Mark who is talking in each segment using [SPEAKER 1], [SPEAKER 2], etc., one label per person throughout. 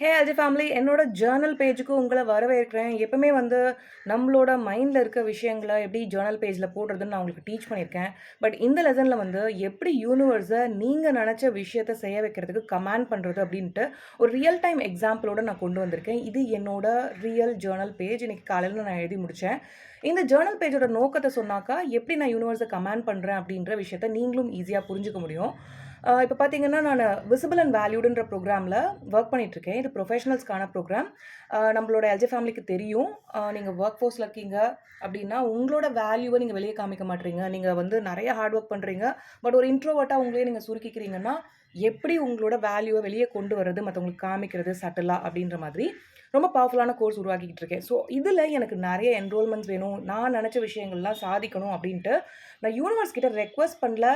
[SPEAKER 1] ஹே அஜி family என்னோட Journal பேஜுக்கு உங்களை வரவேற்கிறேன். எப்பவுமே வந்து நம்மளோட மைண்டில் இருக்க விஷயங்களை எப்படி ஜேர்னல் பேஜில் போடுறதுன்னு நான் உங்களுக்கு டீச் பண்ணியிருக்கேன். பட் இந்த லெசனில் வந்து எப்படி யூனிவர்ஸை நீங்கள் நினச்ச விஷயத்தை செய்ய வைக்கிறதுக்கு கமாண்ட் பண்ணுறது அப்படின்ட்டு ஒரு ரியல் டைம் எக்ஸாம்பிளோட நான் கொண்டு வந்திருக்கேன். இது என்னோட ரியல் ஜேர்னல் பேஜ் இன்னைக்கு காலையில் நான் எழுதி முடித்தேன் இந்த ஜேர்னல் பேஜோட நோக்கத்தை சொன்னாக்கா எப்படி நான் யூனிவர்ஸை கமாண்ட் பண்ணுறேன் அப்படின்ற விஷயத்த நீங்களும் ஈஸியாக புரிஞ்சுக்க முடியும். இப்போ பார்த்தீங்கன்னா நான் விசிபிள் அண்ட் வேல்யூடுன்ற ப்ரோக்ராமில் ஒர்க் பண்ணிகிட்ருக்கேன் இது ப்ரொஃபஷனல்ஸ்க்கான ப்ரோக்ராம் நம்மளோட எல்ஜி ஃபேமிலிக்கு தெரியும். நீங்கள் ஒர்க் ஃபோர்ஸில் இருக்கீங்க அப்படின்னா உங்களோட வேல்யூவை நீங்கள் வெளியே காமிக்க மாட்டீங்க. நீங்கள் வந்து நிறைய ஹார்ட் ஒர்க் பண்ணுறீங்க பட் ஒரு இன்ட்ரோவர்ட்டாக உங்களே நீங்கள் சுருக்கிக்கிறீங்கன்னா எப்படி உங்களோட வேல்யூவை வெளியே கொண்டு வர்றது மற்றவங்களுக்கு காமிக்கிறது சட்டலா அப்படின்ற மாதிரி ரொம்ப பவர்ஃபுல்லான கோர்ஸ் உருவாக்கிட்டு இருக்கேன். ஸோ இதில் எனக்கு நிறைய என்ரோல்மெண்ட்ஸ் வேணும். நான் நினச்ச விஷயங்கள்லாம் சாதிக்கணும் அப்படின்ட்டு நான் யூனிவர்ஸ் கிட்ட ரெக்வஸ்ட் பண்ணல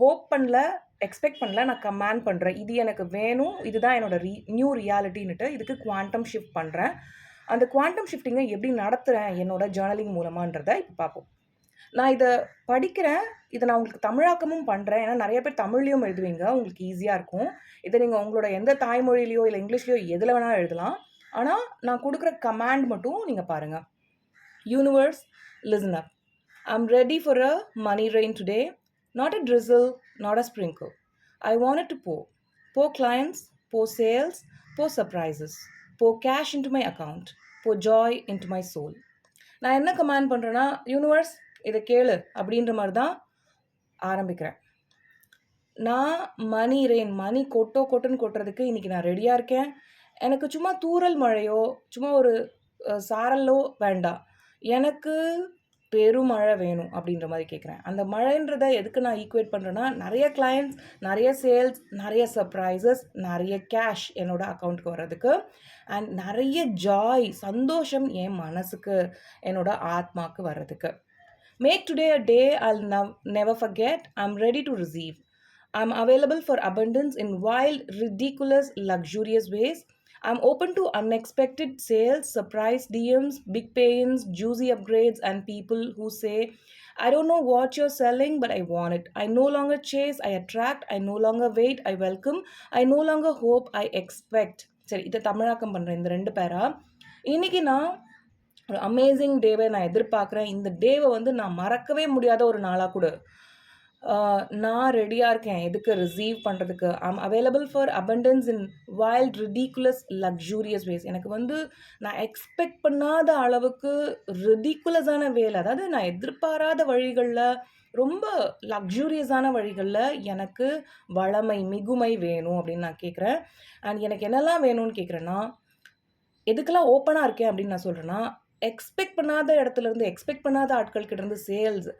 [SPEAKER 1] ஹோப் பண்ணல எக்ஸ்பெக்ட் பண்ணல நான் கமாண்ட் பண்ணுறேன் இது எனக்கு வேணும் இதுதான் என்னோட ரீ நியூ ரியாலிட்டின்னுட்டு இதுக்கு குவாண்டம் ஷிஃப்ட் பண்ணுறேன் அந்த குவாண்டம் ஷிஃப்டிங்கை எப்படி நடத்துகிறேன் என்னோட ஜேர்னலிங் மூலமான்றதை இப்போ பார்ப்போம். நான் இதை படிக்கிறேன் இதை நான் உங்களுக்கு தமிழாக்கமும் பண்ணுறேன் ஏன்னா நிறைய பேர் தமிழ்லையும் எழுதுவீங்க உங்களுக்கு ஈஸியாக இருக்கும். இதை நீங்கள் உங்களோட எந்த தாய்மொழியிலையோ இல்லை இங்கிலீஷ்லையோ எதில் வேணால் எழுதலாம். ஆனால் நான் கொடுக்குற கமாண்ட் மட்டும் நீங்கள் பாருங்கள் universe listen up I'm ready for a money rain today not a drizzle not a sprinkle. I want it to pour. Pour clients, pour sales, pour surprises. Pour cash into my account. Pour joy into my soul. நான் என்ன command பண்ணுறேன்னா universe இதை கேளு அப்படின்ற மாதிரி தான் ஆரம்பிக்கிறேன் நான் மணி ரெயின் மணி கொட்டோ கொட்டுன்னு கொட்டுறதுக்கு இன்றைக்கி நான் ரெடியாக இருக்கேன் எனக்கு சும்மா தூரல் மழையோ சும்மா ஒரு சாரலோ வேண்டாம் எனக்கு பெருமழை வேணும் அப்படின்ற மாதிரி கேட்குறேன் அந்த மழைன்றதை எதுக்கு நான் ஈக்குவேட் பண்ணுறேன்னா நிறைய கிளைண்ட்ஸ் நிறைய சேல்ஸ் நிறைய சர்ப்ரைசஸ் நிறைய கேஷ் என்னோட அக்கௌண்ட்டுக்கு வர்றதுக்கு அண்ட் நிறைய ஜாய் சந்தோஷம் என் மனசுக்கு என்னோட ஆத்மாவுக்கு வர்றதுக்கு. Make today a day I'll now never forget I am ready to receive I am available for abundance in wild ridiculous luxurious ways I'm open to unexpected sales, surprise DMs, big pains, juicy upgrades, and people who say, I don't know what you're selling, but I want it. I no longer chase, I attract, I no longer wait, I welcome, I no longer hope, I expect. சரி இதை தமிழாக்கம் பண்ணுறேன் இந்த ரெண்டு பேரா இன்னைக்கு நான் ஒரு அமேசிங் டேவை நான் எதிர்பார்க்குறேன் இந்த டேவை வந்து நான் மறக்கவே முடியாத ஒரு நாளாக கூட நான் ரெடியாக இருக்கேன். எதுக்கு ரிசீவ் பண்ணுறதுக்கு I'm available for abundance in wild ridiculous luxurious ways எனக்கு வந்து நான் எக்ஸ்பெக்ட் பண்ணாத அளவுக்கு ரிடிகுலஸான வேலை அதாவது நான் எதிர்பாராத வழிகளில் ரொம்ப லக்ஸூரியஸான வழிகளில் எனக்கு வளமை மிகுமை வேணும் அப்படின்னு நான் கேட்குறேன் அண்ட் எனக்கு என்னெல்லாம் வேணும்னு கேட்குறேன்னா எதுக்கெல்லாம் ஓப்பனாக இருக்கேன் அப்படின்னு நான் சொல்கிறேன்னா எக்ஸ்பெக்ட் பண்ணாத இடத்துலேருந்து எக்ஸ்பெக்ட் பண்ணாத ஆட்கள்கிட்ட இருந்து சேல்ஸ்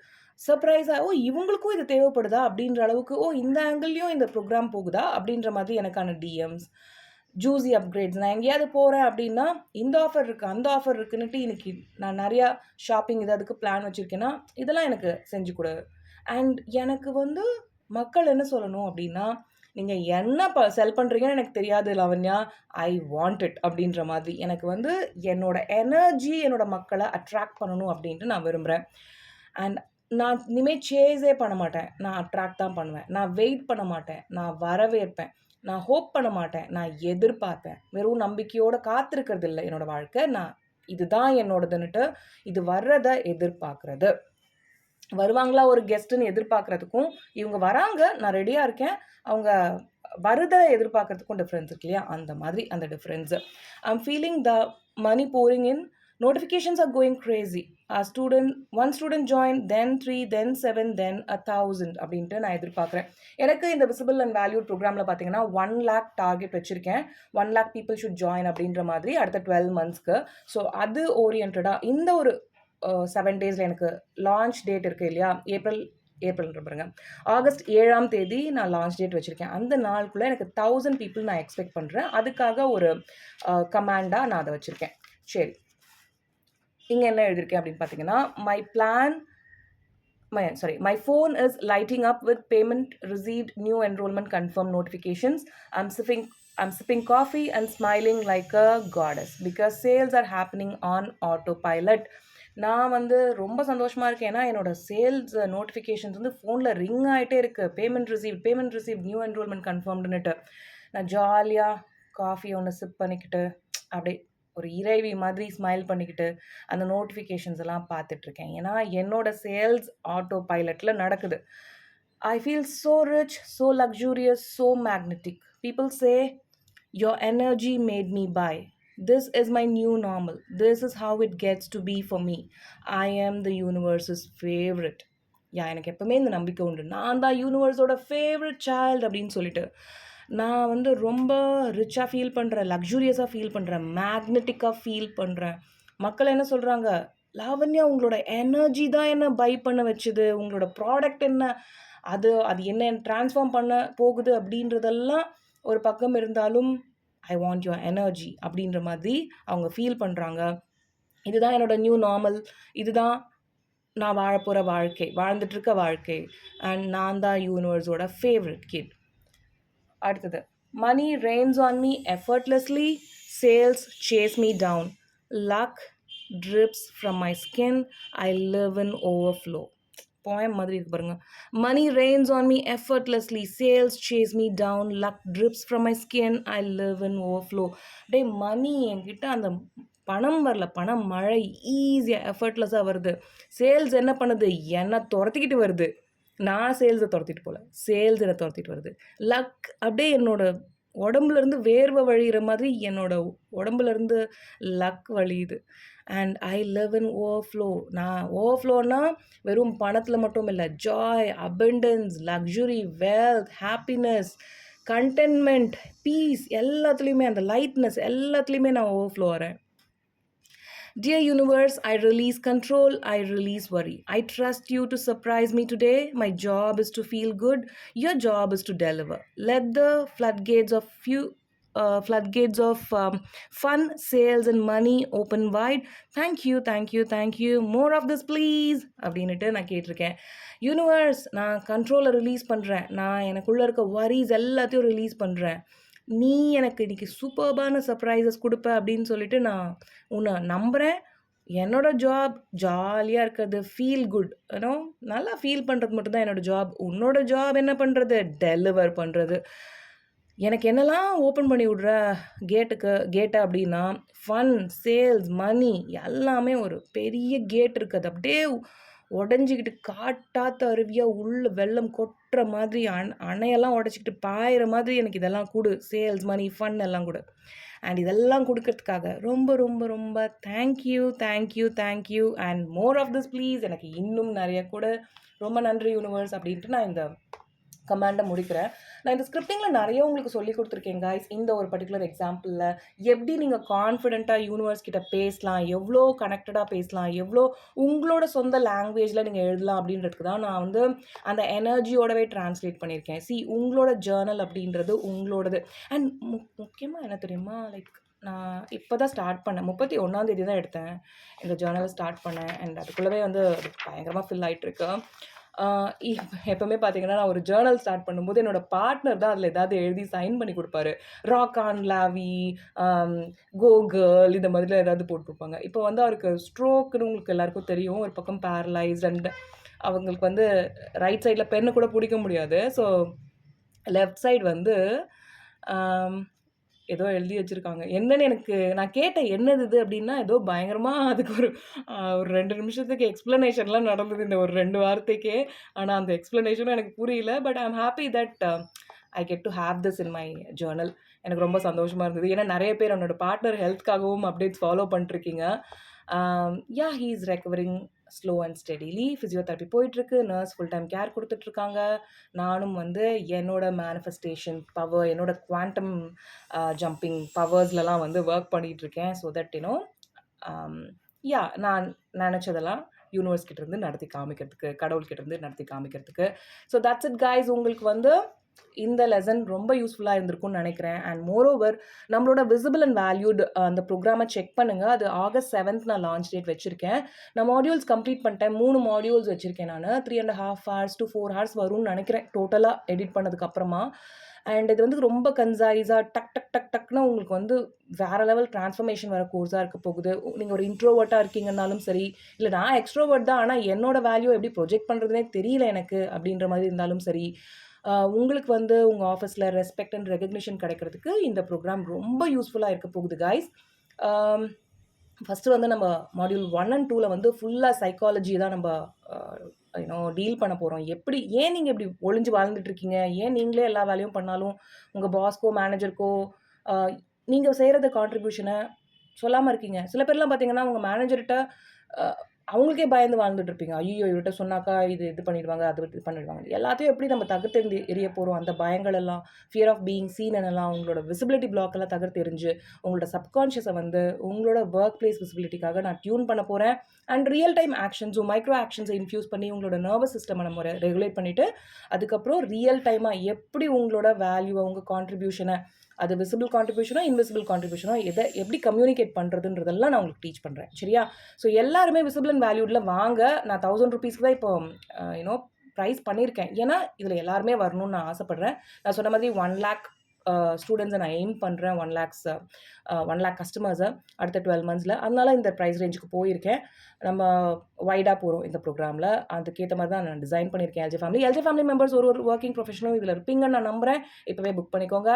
[SPEAKER 1] சர்ப்ரைஸாக ஓ இவங்களுக்கும் இது தேவைப்படுதா? அப்படின்ற அளவுக்கு ஓ இந்த ஆங்கிள்லேயும் இந்த ப்ரோக்ராம் போகுதா? அப்படின்ற மாதிரி எனக்கான டிஎம்ஸ் ஜூஸி அப்கிரேட்ஸ் நான் எங்கேயாவது போகிறேன் அப்படின்னா இந்த ஆஃபர் இருக்குது அந்த ஆஃபர் இருக்குன்னுட்டு இன்னைக்கு நான் நிறையா ஷாப்பிங் இது அதுக்கு பிளான் வச்சுருக்கேன்னா இதெல்லாம் எனக்கு செஞ்சு கொடு. அண்ட் எனக்கு வந்து மக்கள் என்ன சொல்லணும் அப்படின்னா நீங்கள் என்ன ப செல் பண்ணுறீங்கன்னு எனக்கு தெரியாது லவன்யா ஐ வாண்ட் இட் அப்படின்ற மாதிரி. எனக்கு வந்து என்னோட எனர்ஜி என்னோட மக்களை அட்ராக்ட் பண்ணணும் அப்படின்ட்டு நான் விரும்புகிறேன் அண்ட் நான் இனிமேல் சேஸே பண்ண மாட்டேன். நான் அட்ராக்ட் தான் பண்ணுவேன். நான் வெயிட் பண்ண மாட்டேன். நான் வரவேற்பேன். நான் ஹோப் பண்ண மாட்டேன். நான் எதிர்பார்ப்பேன். வெறும் நம்பிக்கையோடு காத்திருக்கிறது இல்லை என்னோடய வாழ்க்கை. நான் இதுதான் என்னோடதுன்னுட்டு இது வர்றதை எதிர்பார்க்குறது. வருவாங்களா ஒரு கெஸ்ட்டுன்னு எதிர்பார்க்குறதுக்கும் இவங்க வராங்க நான் ரெடியாக இருக்கேன். அவங்க வருதை எதிர்பார்க்குறதுக்கும் டிஃப்ரென்ஸ் இருக்கு இல்லையா? அந்த மாதிரி அந்த difference I am feeling the money pouring in notifications are going crazy student one student join then three then seven then a thousand அப்படின்ட்டு நான் எதிர்பார்க்குறேன். எனக்கு இந்த விசிபிள் அண்ட் வேல்யூட் ப்ரோக்ராமில் பார்த்தீங்கன்னா ஒன் லேக் டார்கெட் வச்சுருக்கேன். One lakh people should join அப்படின்ற மாதிரி அடுத்த டுவெல் மந்த்ஸ்க்கு ஸோ அது ஓரியன்டாக இந்த ஒரு செவன் டேஸில் எனக்கு லான்ச் டேட் இருக்குது இல்லையா? ஏப்ரல் ஏப்ரல்ன்ற பாருங்க. ஆகஸ்ட் ஏழாம் தேதி நான் லான்ச் டேட் வச்சுருக்கேன். அந்த நாளுக்குள்ளே எனக்கு தௌசண்ட் பீப்புள் நான் எக்ஸ்பெக்ட் பண்ணுறேன் அதுக்காக ஒரு கமாண்டாக நான் அதை வச்சுருக்கேன். சரி. இங்கே என்ன எழுதியிருக்கேன் அப்படின்னு பார்த்தீங்கன்னா my plan my sorry my phone is lighting up with payment received new enrolment confirm notifications I'm sipping I'm sipping coffee and smiling like a goddess because sales are happening on autopilot நான் வந்து ரொம்ப சந்தோஷமாக இருக்கேன். ஏன்னா என்னோட sales notifications வந்து ஃபோனில் ring ஆகிட்டே இருக்குது payment receive payment receive new enrolment கன்ஃபார்ம்டுன்னுட்டு நான் ஜாலியாக காஃபி ஒன்று சிப் பண்ணிக்கிட்டு, அப்படியே ஒரு இறைவி மாதிரி ஸ்மைல் பண்ணிக்கிட்டு, அந்த நோட்டிஃபிகேஷன்ஸ் எல்லாம் பார்த்துட்ருக்கேன். ஏன்னா, என்னோட சேல்ஸ் ஆட்டோ பைலட்டில் நடக்குது. I feel so rich, so luxurious, so magnetic. People say, your energy made me buy. This is my new normal. This is how it gets to be for me. I am the universe's favourite யா எனக்கு எப்பவுமே இந்த நம்பிக்கை உண்டு. நான் தான் யூனிவர்ஸோட favourite child அப்படின்னு சொல்லிட்டு. நான் வந்து ரொம்ப ரிச்சாக ஃபீல் பண்ணுறேன் லக்ஸூரியஸாக ஃபீல் பண்ணுறேன் மேக்னெட்டிக்காக ஃபீல் பண்ணுறேன் மக்கள் என்ன சொல்கிறாங்க "லாவண்யா உங்களோட எனர்ஜி தான் என்ன பை பண்ண வச்சது. உங்களோட ப்ராடக்ட் என்ன, அது அது என்ன ட்ரான்ஸ்ஃபார்ம் பண்ண போகுது." அப்படின்றதெல்லாம் ஒரு பக்கம் இருந்தாலும், "ஐ வாண்ட் யுவர் எனர்ஜி." அப்படின்ற மாதிரி அவங்க ஃபீல் பண்ணுறாங்க இதுதான் என்னோட நியூ நார்மல். இதுதான் நான் வாழப்போகிற வாழ்க்கை. வாழ்ந்துட்டுருக்க வாழ்க்கை. அண்ட் நான் தான் யூனிவர்ஸோட ஃபேவரட் கிட். அடுத்தது. Money rains on me effortlessly. Sales chase me down. Luck drips from my skin. I live in overflow poem மாதிரி இருக்கு பாருங்க. Money rains on me effortlessly. Sales chase me down. Luck drips from my skin. I live in overflow day money என்கிட்ட அந்த பணம் வரல. பணம் மழை ஈஸியாக எஃபர்ட்லெஸ்ஸாக வருது. சேல்ஸ் என்ன பண்ணுது, என்ன துரத்திக்கிட்டு வருது. நான் சேல்ஸை துரத்திட்டு போகல சேல்ஸ் என்னை துரத்திட்டு வருது. லக் அப்படியே என்னோடய உடம்புலருந்து வேர்வை வழிகிற மாதிரி என்னோடய உடம்புலருந்து luck வழியுது. And I love in overflow. நான் ஓவர்ஃப்ளோனா வெறும் பணத்தில் மட்டும் இல்லை joy, abundance, luxury, wealth, happiness contentment peace எல்லாத்துலேயுமே அந்த லைட்னஸ் எல்லாத்துலேயுமே நான் ஓவர்ஃப்ளோ வரேன் Dear universe, I release control. I release worry. I trust you to surprise me today. My job is to feel good. Your job is to deliver. Let the floodgates of few uh, floodgates of um, fun, sales, and money open wide. Thank you, thank you, thank you. More of this, please. அப்படின்னுட்டு நான் கேட்டிருக்கேன். Universe நான் கண்ட்ரோலை release பண்ணுறேன். நான் எனக்குள்ள இருக்க வொரீஸ் எல்லாத்தையும் release பண்ணுறேன். நீ எனக்கு இன்றைக்கி சூப்பர்பான சர்ப்ரைசஸ் கொடுப்ப அப்படின்னு சொல்லிட்டு நான் உன்னை நம்புகிறேன் என்னோட ஜாப் ஜாலியாக இருக்கிறது. Feel good. யூ நல்லா ஃபீல் பண்ணுறது மட்டும்தான் என்னோடய ஜாப். உன்னோட ஜாப் என்ன பண்ணுறது டெலிவர் பண்ணுறது எனக்கு என்னெல்லாம் ஓப்பன் பண்ணி விடுற கேட்டுக்கு கேட்டை அப்படின்னா, ஃபன், சேல்ஸ், மணி எல்லாமே ஒரு பெரிய கேட் இருக்குது அது அப்படியே உடஞ்சிக்கிட்டு காட்டாத்த அருவியாக உள்ள வெள்ளம் கொட்டுற மாதிரி அண் அணையெல்லாம் உடச்சிக்கிட்டு பாயிற மாதிரி எனக்கு இதெல்லாம் கொடு. சேல்ஸ், மனி, ஃபன் எல்லாம் கொடு. அண்ட் இதெல்லாம் கொடுக்கறதுக்காக ரொம்ப ரொம்ப ரொம்ப thank you, thank you, thank you and more of this please. எனக்கு இன்னும் நிறைய கூட. ரொம்ப நன்றி யூனிவர்ஸ் அப்படின்ட்டு நான் இந்த கமாண்டை முடிக்கிறேன். நான் இந்த ஸ்கிரிப்டிங்கில் நிறைய உங்களுக்கு சொல்லி கொடுத்துருக்கேன் கைஸ் இந்த ஒரு பர்டிகுலர் எக்ஸாம்பிளில் எப்படி நீங்கள் கான்ஃபிடென்ட்டாக யூனிவர்ஸ் கிட்ட பேசலாம், எவ்வளோ கனெக்டடாக பேசலாம், எவ்வளோ உங்களோட சொந்த லாங்குவேஜில் நீங்கள் எழுதலாம் அப்படின்றதுக்கு தான் நான் வந்து அந்த எனர்ஜியோடவே டிரான்ஸ்லேட் பண்ணியிருக்கேன். சி உங்களோட ஜர்னல் அப்படின்றது உங்களோடது. அண்ட் மு முக்கியமாக என்ன தெரியுமா? லைக் நான் இப்போ தான் ஸ்டார்ட் பண்ணேன். முப்பத்தி ஒன்றாந்தேதி தான் எடுத்தேன். இந்த ஜேர்னலை ஸ்டார்ட் பண்ணேன். அண்ட் அதுக்குள்ளவே வந்து பயங்கரமாக ஃபில் ஆகிட்டுருக்கு ஆ எப்பவுமே பார்த்தீங்கன்னா, நான் ஒரு ஜர்னல் ஸ்டார்ட் பண்ணும்போது என்னோட பார்ட்னர் தான் அதில் ஏதாவது எழுதி சைன் பண்ணி கொடுப்பாரு rock on lovey, um go girl இந்த மாதிரிலாம் ஏதாவது போட்டிருப்பாங்க இப்போ வந்து அவருக்கு ஸ்ட்ரோக்குன்னு உங்களுக்கு எல்லாருக்கும் தெரியும். ஒரு பக்கம் பேரலைஸ்ட் அண்ட் அவங்களுக்கு வந்து ரைட் சைடில் பெண்ணை கூட பிடிக்க முடியாது. ஸோ லெஃப்ட் சைடு வந்து ஏதோ எழுதி வச்சுருக்காங்க என்னன்னு எனக்கு நான் கேட்டேன் என்னது இது அப்படின்னா, ஏதோ பயங்கரமாக அதுக்கு ஒரு ஒரு ரெண்டு நிமிஷத்துக்கு எக்ஸ்ப்ளனேஷன்லாம் நடந்தது இந்த ஒரு ரெண்டு வார்த்தைக்கே. ஆனால் அந்த எக்ஸ்ப்ளனேஷனும் எனக்கு புரியல. But I am happy that I get to have this in my journal எனக்கு ரொம்ப சந்தோஷமாக இருந்தது. ஏன்னா நிறைய பேர் என்னோட பார்ட்னர் ஹெல்த்க்காகவும் அப்டேட்ஸ் ஃபாலோ பண்ணிட்டுருக்கீங்க. Yeah he is recovering slow and steadily. Physiotherapy போயிட்டுருக்கு. நர்ஸ் ஃபுல் டைம் கேர் கொடுத்துட்ருக்காங்க நானும் வந்து என்னோட மேனிஃபெஸ்டேஷன் பவர், என்னோட குவாண்டம் ஜம்பிங் பவர்ஸ்லலாம் வந்து ஒர்க் பண்ணிகிட்ருக்கேன் ஸோ தட் யூனோ யா நான் நினச்சதெல்லாம் யூனிவர்ஸ் கிட்டேருந்து நடத்தி காமிக்கிறதுக்கு, கடவுள்கிட்டேருந்து நடத்தி காமிக்கிறதுக்கு. ஸோ தட்ஸ் இட் கைஸ் உங்களுக்கு வந்து இந்த லெசன் ரொம்ப யூஸ்ஃபுல்லாக இருந்திருக்கும்னு நினைக்கிறேன் அண்ட் மோர் ஓவர் நம்மளோட விசிபிள் அண்ட் வேல்யூட் அந்த ப்ரோக்ராமை செக் பண்ணுங்கள் அது ஆகஸ்ட் செவன்த் நான் லான்ச் டேட் வச்சுருக்கேன் நான் மாடியூல்ஸ் கம்ப்ளீட் பண்ணிட்டேன். மூணு மாடியூல்ஸ் வச்சுருக்கேன் நான் three and half hours to four hours வரும்னு நினைக்கிறேன் டோட்டலாக எடிட் பண்ணதுக்கப்புறமா அண்ட் இது வந்து ரொம்ப கன்சைஸாக டக் டக் டக் டக்னு உங்களுக்கு வந்து வேற லெவல் ட்ரான்ஸ்ஃபர்மேஷன் வர கோர்ஸாக இருக்க போகுது. நீங்கள் ஒரு இன்ட்ரோவர்ட்டாக இருக்கீங்கன்னாலும் சரி, இல்லை நான் எக்ஸ்ட்ரோவர்ட் தான். ஆனால் என்னோட வேல்யூ எப்படி ப்ரொஜெக்ட் பண்ணுறதுனே தெரியல எனக்கு அப்படின்ற மாதிரி இருந்தாலும் சரி, உங்களுக்கு வந்து உங்கள் ஆஃபீஸில் ரெஸ்பெக்ட் அண்ட் ரெகக்னிஷன் கிடைக்கிறதுக்கு இந்த ப்ரோக்ராம் ரொம்ப யூஸ்ஃபுல்லாக இருக்க போகுது காய்ஸ். ஃபஸ்ட்டு வந்து நம்ம மாடியூல் ஒன் அண்ட் டூவில் வந்து ஃபுல்லாக சைக்காலஜி தான் நம்ம அ டீல் பண்ண போகிறோம் எப்படி ஏன் நீங்கள் இப்படி ஒளிஞ்சு வாழ்ந்துட்டுருக்கீங்க ஏன் நீங்களே எல்லா வேலையும் பண்ணாலும், உங்கள் பாஸ்க்கோ, மேனேஜருக்கோ நீங்கள் செய்கிறத கான்ட்ரிபியூஷனை சொல்லாமல் இருக்கீங்க. சில பேர்லாம் பார்த்தீங்கன்னா, உங்கள் மேனேஜர்கிட்ட அவங்களுக்கே பயந்து வாழ்ந்துட்டு இருப்பீங்க. ஐயோ இவர்கிட்ட சொன்னாக்கா இது இது பண்ணிடுவாங்க, அது இது பண்ணிடுவாங்க. எல்லாத்தையும் எப்படி நம்ம தகர்த்தெறிந்து எரிய போகிறோம் அந்த பயங்கள் எல்லாம், ஃபியர் ஆஃப் பீயிங் சீன் எல்லாம் உங்களோட விசிபிலிட்டி பிளாக் எல்லாம் தகர்த்தெறிஞ்சு, உங்களோட சப்கான்ஷியஸை வந்து உங்களோட ஒர்க் பிளேஸ் விசிபிலிட்டிக்காக நான் டியூன் பண்ண போகிறேன் அண்ட் ரியல் டைம் ஆக்ஷன்ஸும், மைக்ரோ ஆக்ஷன்ஸை இன்ஃபியூஸ் பண்ணி உங்களோட நர்வஸ் சிஸ்டமை நம்ம ரெகுலேட் பண்ணிவிட்டு அதுக்கப்புறம் ரியல் டைமாக எப்படி உங்களோட வேல்யூவை உங்கள் கான்ட்ரிபியூஷனை அது விசிபிள் கான்ட்ரிபியூஷனோ, இன்விசிபிள் கான்ட்ரிபியூஷனோ எதை எப்படி கம்யூனிகேட் பண்ணுறதுன்றதெல்லாம் நான் உங்களுக்கு டீச் பண்ணுறேன் சரியா? ஸோ எல்லாருமே விசிபிள் அண்ட் வேல்யூடில் வாங்க. நான் ₹1000க்கு தான் இப்போ யூனோ ப்ரைஸ் பண்ணியிருக்கேன். ஏன்னா, இதில் எல்லாருமே வரணும்னு நான் ஆசைப்பட்றேன் நான் சொன்ன மாதிரி ஒன் லேக் ஸ்டூடெண்ட்ஸை நான் எய்ம் பண்ணுறேன் ஒன் லேக்ஸ் ஒன் லேக் கஸ்டமர்ஸை அடுத்த டுவெல் மந்த்ஸில் அதனால் இந்த ப்ரைஸ் ரேஞ்சுக்கு போயிருக்கேன். நம்ம வைடாக போகிறோம் இந்த ப்ரோக்ராமில் அதுக்கேற்ற மாதிரி தான் நான் டிசைன் பண்ணியிருக்கேன் LG family. LG family members ஒரு ஒரு ஒர்க்கிங் ப்ரொஃபஷனலும் இதில் இருப்பீங்கன்னு நான் நம்புகிறேன் இப்போவே புக் பண்ணிக்கோங்க.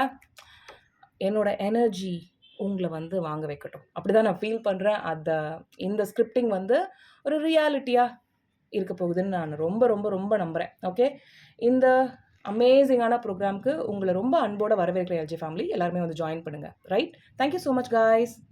[SPEAKER 1] என்னோட எனர்ஜி உங்களை வந்து வாங்க வைக்கட்டும். அப்படிதான் நான் ஃபீல் பண்ணுறேன் அதை இந்த ஸ்கிரிப்டிங் வந்து ஒரு ரியாலிட்டியாக இருக்க போகுதுன்னு நான் ரொம்ப ரொம்ப ரொம்ப நம்புகிறேன் ஓகே. இந்த அமேசிங்கான ப்ரோக்ராம்க்கு உங்களை ரொம்ப அன்போட வரவேற்கிற எல்ஜி ஃபேமிலி. எல்லாருமே வந்து ஜாயின் பண்ணுங்கள் right? Thank you much guys.